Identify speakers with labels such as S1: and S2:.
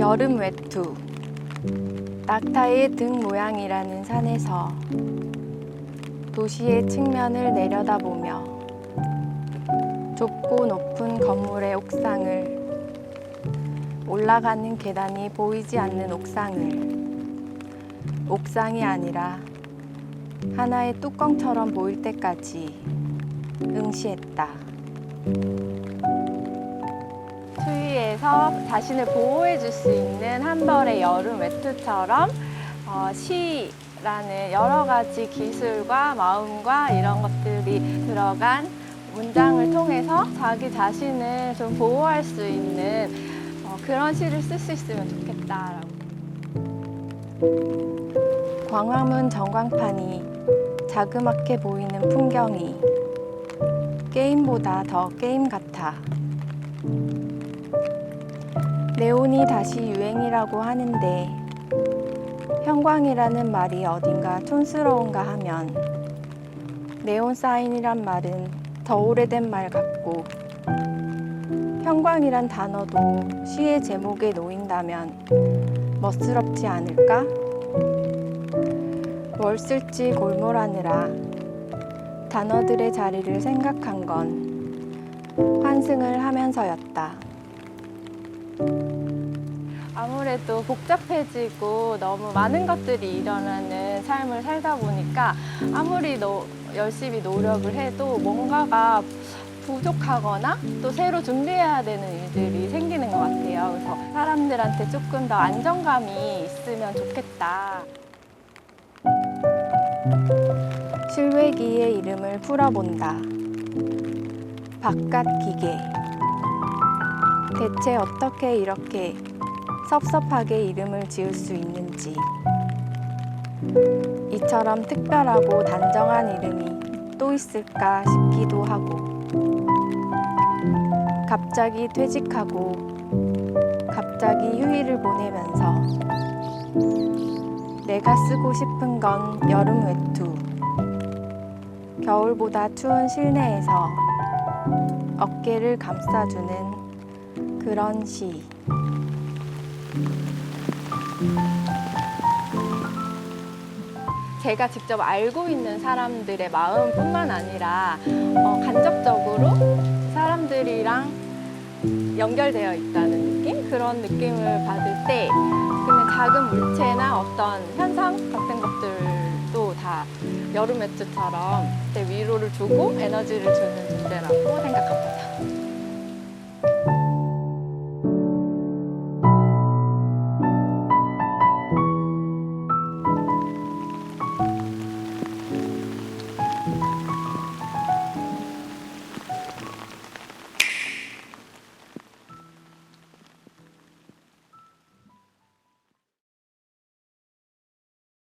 S1: 여름 외투 낙타의 등 모양이라는 산에서 도시의 측면을 내려다보며 좁고 높은 건물의 옥상을 올라가는 계단이 보이지 않는 옥상을 옥상이 아니라 하나의 뚜껑처럼 보일 때까지 응시했다. 추위에서 자신을 보호해 줄 수 있는 한 벌의 여름 외투처럼 어, 시라는 여러 가지 기술과 마음과 이런 것들이 들어간 문장을 통해서 자기 자신을 좀 보호할 수 있는 어, 그런 시를 쓸 수 있으면 좋겠다라고. 광화문 전광판이 자그맣게 보이는 풍경이 게임보다 더 게임 같아. 네온이 다시 유행이라고 하는데 형광이라는 말이 어딘가 촌스러운가 하면 네온 사인이란 말은 더 오래된 말 같고 형광이란 단어도 시의 제목에 놓인다면 멋스럽지 않을까? 뭘 쓸지 골몰하느라 단어들의 자리를 생각한 건 환승을 하면서였다. 아무래도 복잡해지고 너무 많은 것들이 일어나는 삶을 살다 보니까 아무리 너, 열심히 노력을 해도 뭔가가 부족하거나 또 새로 준비해야 되는 일들이 생기는 것 같아요. 그래서 사람들한테 조금 더 안정감이 있으면 좋겠다. 실외기의 이름을 풀어본다. 바깥 기계. 대체 어떻게 이렇게 섭섭하게 이름을 지을 수 있는지. 이처럼 특별하고 단정한 이름이 또 있을까 싶기도 하고. 갑자기 퇴직하고, 갑자기 휴일을 보내면서 내가 쓰고 싶은 건 여름 외투. 겨울보다 추운 실내에서 어깨를 감싸주는 그런 시. 제가 직접 알고 있는 사람들의 마음뿐만 아니라 어, 간접적으로 사람들이랑 연결되어 있다는 느낌? 그런 느낌을 받을 때 그냥 작은 물체나 어떤 현상 같은 것들도 다 여름 매트처럼 내 위로를 주고 에너지를 주는 존재라고 생각합니다.